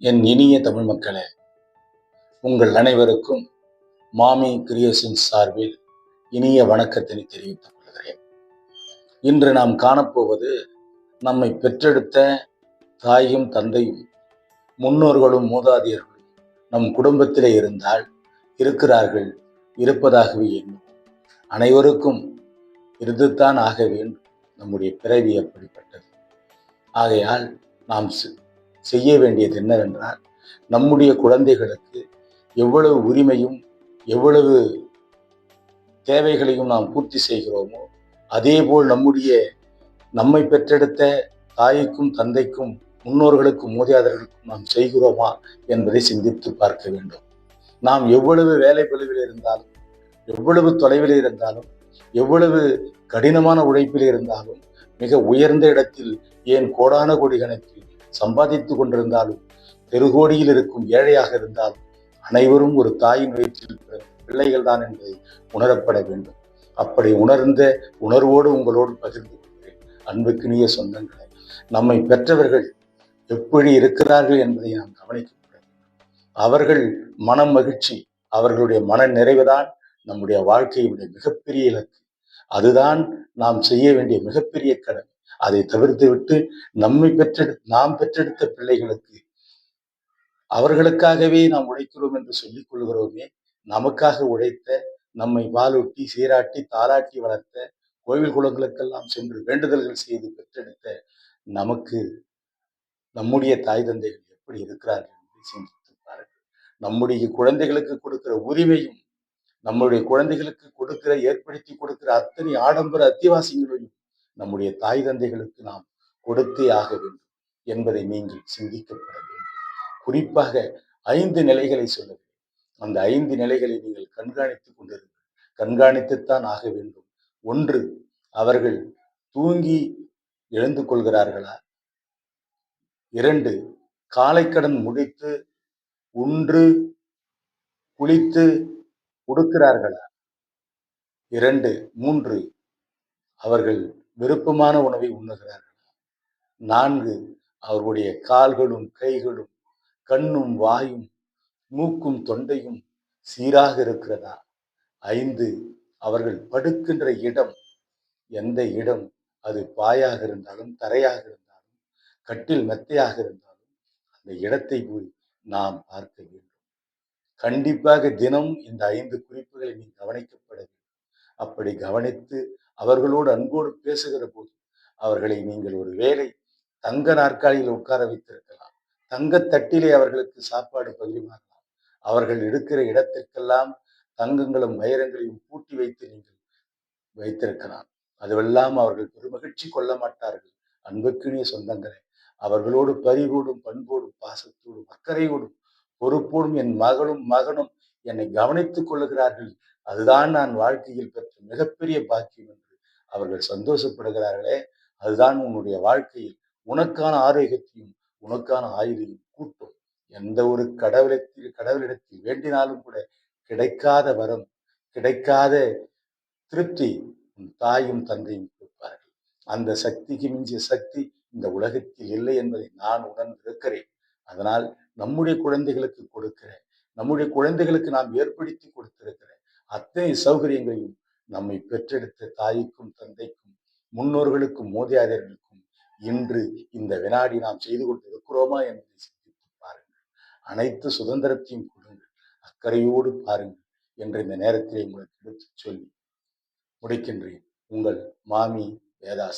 என் இனிய தமிழ் மக்களே உங்கள் அனைவருக்கும் மாமி கிரியேஷன் சார்பில் இனிய வணக்கத்தினை தெரிவித்துக் கொள்கிறேன். இன்று நாம் காணப்போவது நம்மை பெற்றெடுத்த தாயும் தந்தையும் முன்னோர்களும் மூதாதையர்களும் நம் குடும்பத்திலே இருந்தால் இருக்கிறார்கள் இருப்பதாகவே எண்ணும். அனைவருக்கும் இருந்துதான் ஆக வேண்டும். நம்முடைய பிறவி அப்படிப்பட்டது. ஆகையால் நாம் செய்ய வேண்டியது என்னவென்றால் நம்முடைய குழந்தைகளுக்கு எவ்வளவு உரிமையும் எவ்வளவு தேவைகளையும் நாம் பூர்த்தி செய்கிறோமோ அதேபோல் நம்முடைய நம்மை பெற்றெடுத்த தாய்க்கும் தந்தைக்கும் முன்னோர்களுக்கும் மூதியாதர்களுக்கும் நாம் செய்கிறோமா என்பதை சிந்தித்து பார்க்க வேண்டும். நாம் எவ்வளவு வேலை பழுவில் இருந்தாலும் எவ்வளவு தொலைவில் இருந்தாலும் எவ்வளவு கடினமான உழைப்பில் இருந்தாலும் மிக உயர்ந்த இடத்தில் ஏன் கோடான கோடி கணக்கில் சம்பாதித்துக் கொண்டிருந்தாலும் தெருகோடியில் இருக்கும் ஏழையாக இருந்தாலும் அனைவரும் ஒரு தாயின் வயிற்றில் பிள்ளைகள் தான் என்பதை உணரப்பட வேண்டும். அப்படி உணர்ந்த உணர்வோடு உங்களோடு பகிர்ந்து கொள்கிறேன். அன்புக்கினிய சொந்தங்களை நம்மை பெற்றவர்கள் எப்படி இருக்கிறார்கள் என்பதை நாம் கவனிக்கப்பட வேண்டும். அவர்கள் மனம் மகிழ்ச்சி அவர்களுடைய மன நிறைவுதான் நம்முடைய வாழ்க்கையுடைய மிகப்பெரிய இலக்கு. அதுதான் நாம் செய்ய வேண்டிய மிகப்பெரிய கடமை. அதை தவிர்த்து விட்டு நம்மை பெற்றெடு நாம் பெற்றெடுத்த பிள்ளைகளுக்கு அவர்களுக்காகவே நாம் உழைக்கிறோம் என்று சொல்லிக் கொள்கிறோமே நமக்காக உழைத்த நம்மை வாலூட்டி சீராட்டி தாராட்டி வளர்த்த கோவில் குளங்களுக்கெல்லாம் சென்று வேண்டுதல்கள் செய்து பெற்றெடுத்த நமக்கு நம்முடைய தாய் தந்தைகள் எப்படி இருக்கிறார்கள் என்று சிந்தித்து பாருங்கள். நம்முடைய குழந்தைகளுக்கு கொடுக்கிற உரிமையும் நம்முடைய குழந்தைகளுக்கு கொடுக்கிற ஏற்படுத்தி கொடுக்கிற அத்தனை ஆடம்பர அத்தியாவசியங்களையும் நம்முடைய தாய் தந்தைகளுக்கு நாம் கொடுத்தே ஆக வேண்டும் என்பதை நீங்கள் சிந்திக்கப்பட வேண்டும். குறிப்பாக ஐந்து நிலைகளை சொல்ல வேண்டும். அந்த ஐந்து நிலைகளை நீங்கள் கண்காணித்துக் கொண்டிருங்கள். கண்காணித்துத்தான் ஆக வேண்டும். ஒன்று அவர்கள் தூங்கி எழுந்து கொள்கிறார்களா? இரண்டு காலைக்கடன் முடித்து உன்று குளித்து கொடுக்கிறார்களா? இரண்டு மூன்று அவர்கள் விருப்பமான உணவை உண்ணுகிறார்கள் நான்கு அவர்களுடைய கால்களும் கைகளும் கண்ணும் வாயும் மூக்கும் தொண்டையும் சீராக இருக்கிறதா? ஐந்து அவர்கள் படுக்கின்ற இடம் எந்த இடம்? அது பாயாக இருந்தாலும் தரையாக இருந்தாலும் கட்டில் மெத்தையாக இருந்தாலும் அந்த இடத்தை போய் நாம் பார்க்க வேண்டும். கண்டிப்பாக தினம் இந்த ஐந்து குறிப்புகளை நீ கவனிக்கப்பட வேண்டும். அப்படி கவனித்து அவர்களோடு அன்போடு பேசுகிற போது அவர்களை நீங்கள் ஒரு வேலை தங்க நாற்காலியில் உட்கார வைத்திருக்கலாம். தங்க தட்டிலே அவர்களுக்கு சாப்பாடு பகிர்மாறலாம் அவர்கள் இருக்கிற இடத்திற்கெல்லாம் தங்கங்களும் வைரங்களையும் பூட்டி வைத்து நீங்கள் வைத்திருக்கலாம். அதுவெல்லாம் அவர்கள் பெருமகிழ்ச்சி கொள்ள மாட்டார்கள். அன்புக்கினிய சொந்தங்களே அவர்களோடு பரிவோடும் பண்போடும் பாசத்தோடும் அக்கறையோடும் பொறுப்போடும் என் மகளும் மகனும் என்னை கவனித்துக் கொள்ளுகிறார்கள். அதுதான் நான் வாழ்க்கையில் பெற்ற மிகப்பெரிய பாக்கியம் என்று அவர்கள் சந்தோஷப்படுகிறார்களே அதுதான் உன்னுடைய வாழ்க்கையில் உனக்கான ஆரோக்கியத்தையும் உனக்கான ஆயுதையும் கூட்டும். எந்த ஒரு கடவுளத்தில் கடவுளிடத்தில் வேண்டினாலும் கூட கிடைக்காத வரம் கிடைக்காத திருப்தி உன் தாயும் தந்தையும் கொடுப்பார்கள். அந்த சக்திக்கு மிஞ்சிய சக்தி இந்த உலகத்தில் இல்லை என்பதை நான் உணர்ந்திருக்கிறேன். அதனால் நம்முடைய குழந்தைகளுக்கு கொடுக்கிற நம்முடைய குழந்தைகளுக்கு நாம் ஏற்படுத்தி கொடுத்திருக்கிற அத்தனை சௌகரியங்களையும் நம்மை பெற்றெடுத்த தாய்க்கும் தந்தைக்கும் முன்னோர்களுக்கும் மோதியாதர்களுக்கும் இன்று இந்த வினாடி நாம் செய்து கொண்டிருக்கிறோமா என்பதை சிந்தித்து பாருங்கள். அனைத்து சுதந்திரத்தையும் கொடுங்கள். அக்கறையோடு பாருங்கள் என்று இந்த நேரத்திலே உங்களுக்கு எடுத்து சொல்லி முடிக்கின்றேன். உங்கள் மாமி வேதாஸ்